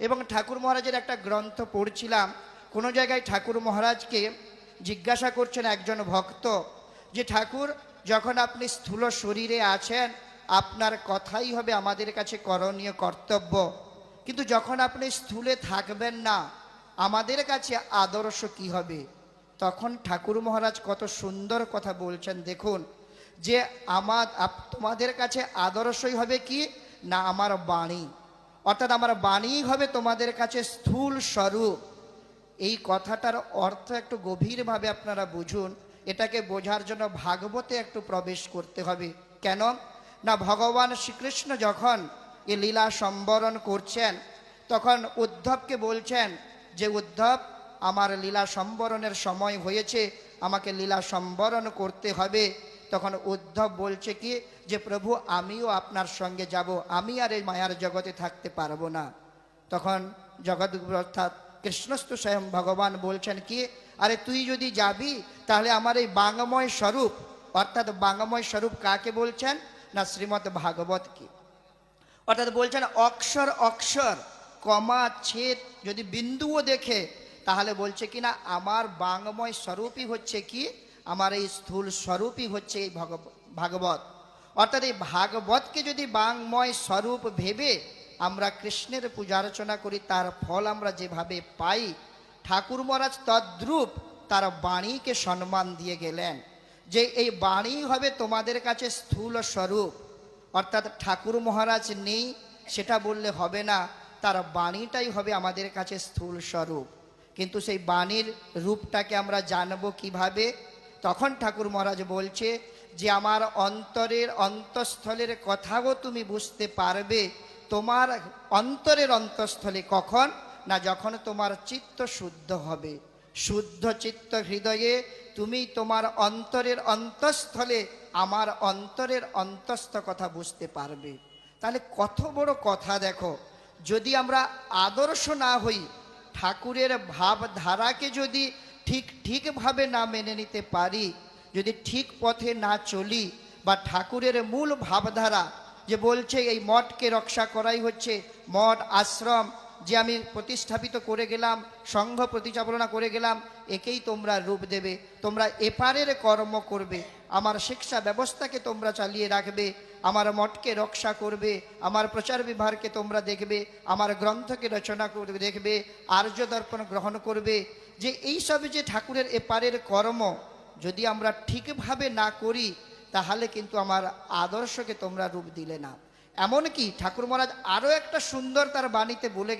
এবং ঠাকুর মহারাজের একটা গ্রন্থ পড়ছিলাম, কোনো জায়গায় ঠাকুর মহারাজকে জিজ্ঞাসা করছেন একজন ভক্ত যে, ঠাকুর, যখন আপনি স্থূল শরীরে আছেন, আপনার কথাই হবে আমাদের কাছে করণীয় কর্তব্য। কিন্তু যখন আপনি স্থূলে থাকবেন না, আমাদের কাছে আদর্শ কি হবে? তখন ঠাকুর মহারাজ কত সুন্দর কথা বলছেন, দেখুন, যে আমার তোমাদের কাছে আদর্শই হবে কি? না আমার বাণী। অর্থাৎ আমার বাণী হবে তোমাদের কাছে স্থূল স্বরূপ। এই কথাটার অর্থ একটু গভীরভাবে আপনারা বুঝুন। এটাকে বোঝার জন্য ভাগবতে একটু প্রবেশ করতে হবে। কেন? না, ভগবান শ্রীকৃষ্ণ যখন এ লীলা সম্বরণ করছেন, তখন উদ্ধবকে বলছেন যে, উদ্ধব, আমার লীলা সম্বরণের সময় হয়েছে। আমাকে লীলা সম্বরণ করতে হবে। তখন উদ্ধব বলছে কি, যে প্রভু, আমিও আপনার সঙ্গে যাব, আমি আর এই মায়ার জগতে থাকতে পারব না। তখন জগৎ অর্থাৎ কৃষ্ণস্থ স্বয়ং ভগবান বলছেন কি, আরে তুই যদি যাবি, তাহলে আমার এই বাংময় স্বরূপ, অর্থাৎ বাংময় স্বরূপ কাকে বলছেন? না শ্রীমৎ ভাগবতকে অর্থাৎ বলছেন, অক্ষর অক্ষর, কমা, ছেদ, যদি বিন্দুও দেখে, তাহলে বলছে কি না, আমার বাংময় স্বরূপই হচ্ছে কি আমার এই স্থূল স্বরূপই হচ্ছে এই ভগব- ভাগবত। অর্থাৎ এই ভাগবতকে যদি বাংময় স্বরূপ ভেবে আমরা কৃষ্ণের পূজা অর্চনা করি, তার ফল আমরা যেভাবে পাই, ঠাকুর মহারাজ তদ্রূপ তার বাণীকে সম্মান দিয়ে গেলেন যে এই বাণী হবে তোমাদের কাছে স্থূল স্বরূপ। অর্থাৎ ঠাকুর মহারাজ নেই, সেটা বললে হবে না, তার বাণীটাই হবে আমাদের কাছে স্থূল স্বরূপ। কিন্তু সেই বাণীর রূপটাকে আমরা জানব কীভাবে? তখন ঠাকুর মহারাজ বলছে যে, আমার অন্তরের অন্তঃস্থলের কথাও তুমি বুঝতে পারবে। তোমার অন্তরের অন্তঃস্থলে কখন? না, যখন তোমার চিত্ত শুদ্ধ হবে। শুদ্ধ চিত্ত হৃদয়ে তুমি তোমার অন্তরের অন্তঃস্থলে আমার অন্তরের অন্তস্থ কথা বুঝতে পারবে। তাহলে কত বড় কথা দেখো। যদি আমরা আদর্শ না হই, ঠাকুরের ভাবধারাকে যদি ঠিক ঠিকভাবে না মেনে নিতে পারি, যদি ঠিক পথে না চলি বা ঠাকুরের মূল ভাবধারা যে বলছে এই মঠকে রক্ষা করাই হচ্ছে মঠ, আশ্রম যে আমি প্রতিস্থাপিত করে গেলাম, সংঘ প্রতিচালনা করে গেলাম, একেই তোমরা রূপ দেবে। তোমরা এপারের কর্ম করবে, আমার শিক্ষা ব্যবস্থাকে তোমরা চালিয়ে রাখবে, আমার মঠকে রক্ষা করবে, আমার প্রচার বিভাগকে তোমরা দেখবে, আমার গ্রন্থকে রচনা করবে, দেখবে, আর্য দর্পণ গ্রহণ করবে। যে এই সব যে ঠাকুরের এপারের কর্ম, যদি আমরা ঠিকভাবে না করি, তাহলে কিন্তু আমার আদর্শকে তোমরা রূপ দিলে না। এমনকি ঠাকুর মহারাজ আরও একটা সুন্দর তার বাণীতে বলে